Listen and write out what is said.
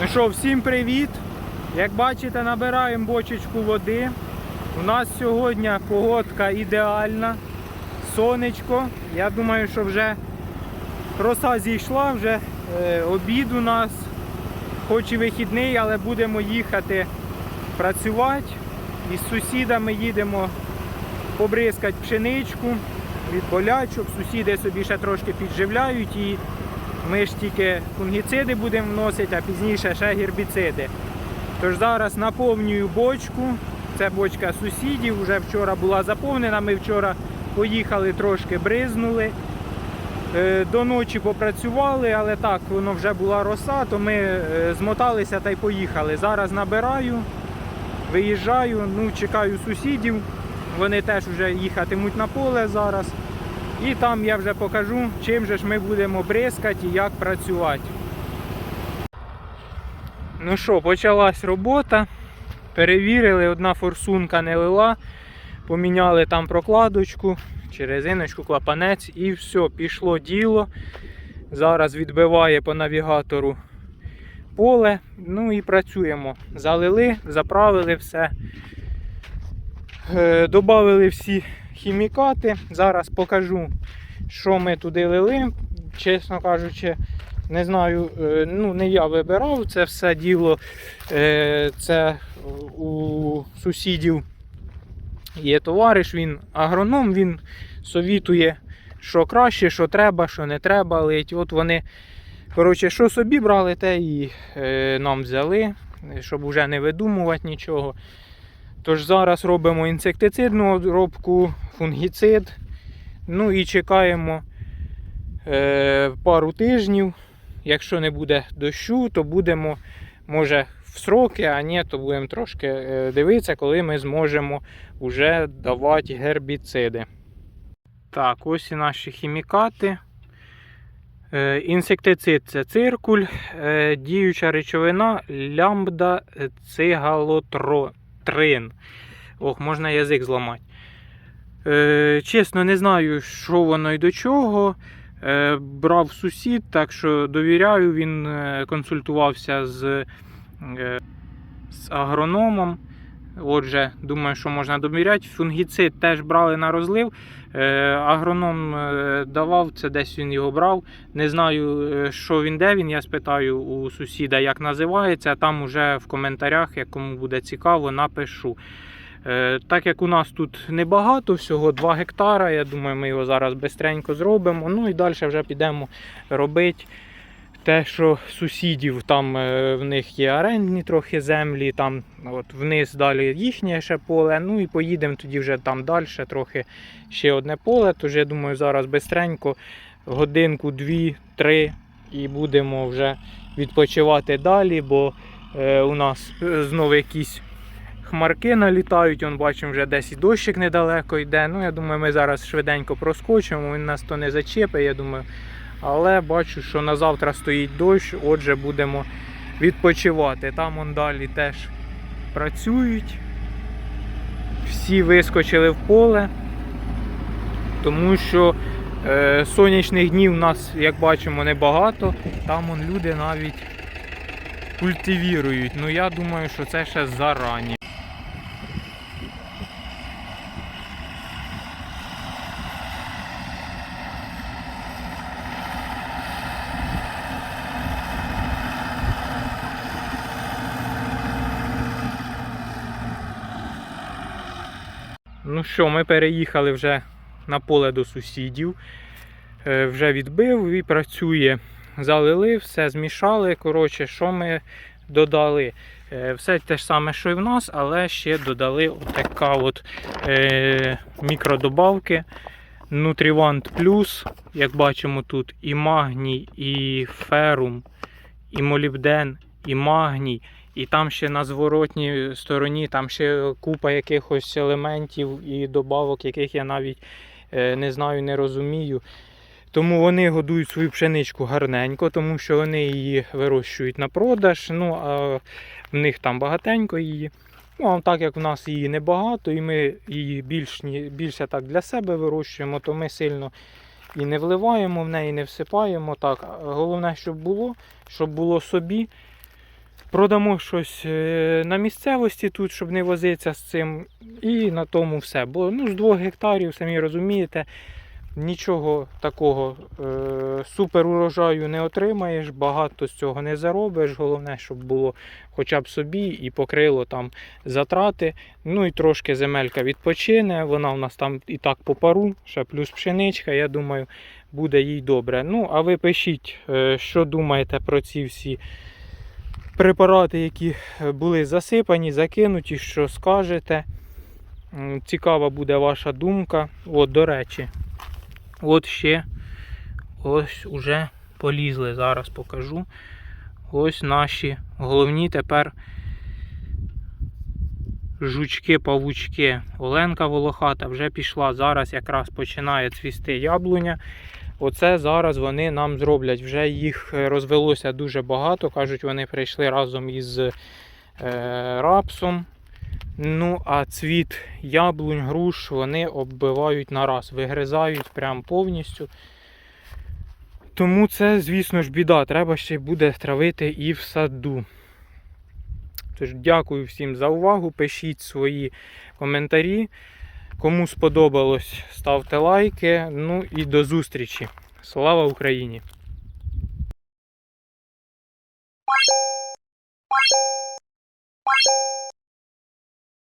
Ну що, всім привіт! Як бачите, набираємо бочечку води. У нас сьогодні погодка ідеальна, сонечко. Я думаю, що вже роса зійшла, вже е, обід у нас, хоч і вихідний, але будемо їхати працювати. Із сусідами їдемо побризкати пшеничку від болячок. Сусіди собі ще трошки підживляють і ми ж тільки фунгіциди будемо вносити, а пізніше ще гербіциди. Тож зараз наповнюю бочку. Це бочка сусідів. Вже вчора була заповнена. Ми вчора поїхали трошки бризнули. Е, До ночі попрацювали, але так, воно вже була роса, то ми е, змоталися та й поїхали. Зараз набираю, виїжджаю, ну, чекаю сусідів. Вони теж вже їхатимуть на поле зараз. І там я вже покажу, чим же ж ми будемо бризкати і як працювати. Ну що, почалась робота. Перевірили, одна форсунка не лила. Поміняли там прокладочку, чи резиночку, клапанець і все, пішло діло. Зараз відбиває по навігатору поле. Ну і працюємо. Залили, заправили все. Е, Добавили всі хімікати. Зараз покажу, що ми туди лили. Чесно кажучи, не знаю, е, ну не я вибирав це все діло. Е, Це у сусідів є товариш, він агроном, він совітує, що краще, що треба, що не треба лить. От вони, коротше, що собі брали, те і е, нам взяли, щоб вже не видумувати нічого. Тож зараз робимо інсектицидну обробку, фунгіцид. Ну і чекаємо е, пару тижнів. Якщо не буде дощу, то будемо, може, в сроки, а ні, то будемо трошки е, дивитися, коли ми зможемо вже давати гербіциди. Так, ось і наші хімікати. Е, Інсектицид це циркуль, е, діюча речовина лямбда цигалотрин. Ох, можна язик зламати. Е, Чесно, не знаю, що воно і до чого. Е, Брав сусід, так що довіряю, він е, консультувався з, е, з агрономом. Отже, думаю, що можна довіряти. Фунгіцид теж брали на розлив. Е, Агроном е, давав, це десь він його брав. Не знаю, е, що він де він. Я спитаю у сусіда, як називається. Там уже в коментарях, як кому буде цікаво, напишу. Так як у нас тут небагато, всього 2 гектара, я думаю, ми його зараз бистренько зробимо. Ну і далі вже підемо робити те, що сусідів там е, в них є орендні трохи землі, там от вниз далі їхнє ще поле. Ну і поїдемо тоді вже там далі, трохи ще одне поле. Тож я думаю, зараз бистренько, годинку, дві, три і будемо вже відпочивати далі, бо е, у нас е, знову якісь хмарки налітають. Он бачимо, вже десь і дощик недалеко йде. Ну, я думаю, ми зараз швиденько проскочимо, він нас то не зачепить, я думаю. Але бачу, що на завтра стоїть дощ, отже, будемо відпочивати. Там он далі теж працюють. Всі вискочили в поле, тому що е, сонячних днів у нас, як бачимо, небагато. Там он люди навіть культивірують. Ну я думаю, що це ще зарані. Ну що, ми переїхали вже на поле до сусідів. Е, Вже відбив і працює. Залили, все змішали. Коротше, що ми додали? Е, Все те ж саме, що і в нас, але ще додали така от е, мікродобавки. Nutrivant Plus, як бачимо тут, і магній, і ферум, і молібден, і магній. І там ще на зворотній стороні там ще купа якихось елементів і добавок, яких я навіть е, не знаю, не розумію. Тому вони годують свою пшеничку гарненько, тому що вони її вирощують на продаж. Ну а в них там багатенько її. Ну, а так як в нас її небагато, і ми її більш, більше так для себе вирощуємо, то ми сильно і не вливаємо в неї, не всипаємо. Так, головне, щоб було, щоб було собі. Продамо щось е, на місцевості тут, щоб не возитися з цим. І на тому все. Бо ну, з 2 гектарів, самі розумієте, нічого такого е, супер не отримаєш, багато з цього не заробиш. Головне, щоб було хоча б собі і покрило там затрати. Ну і трошки земелька відпочине. Вона у нас там і так по пару, ще плюс пшеничка. Я думаю, буде їй добре. Ну, а ви пишіть, е, що думаєте про ці всі препарати, які е, були засипані, закинуті, що скажете. Цікава буде ваша думка. От, до речі, от ще ось уже полізли. Зараз покажу. Ось наші головні тепер жучки-павучки. Оленка волохата вже пішла. Зараз якраз починає цвісти яблуня. Оце зараз вони нам зроблять. Вже їх е, розвелося дуже багато. Кажуть, вони прийшли разом із е, рапсом. Ну, а цвіт яблунь, груш вони оббивають на раз, вигризають прям повністю. Тому це, звісно ж, біда. Треба ще буде травити і в саду. Тож, дякую всім за увагу. Пишіть свої коментарі. Кому сподобалось, ставте лайки. Ну і до зустрічі. Слава Україні!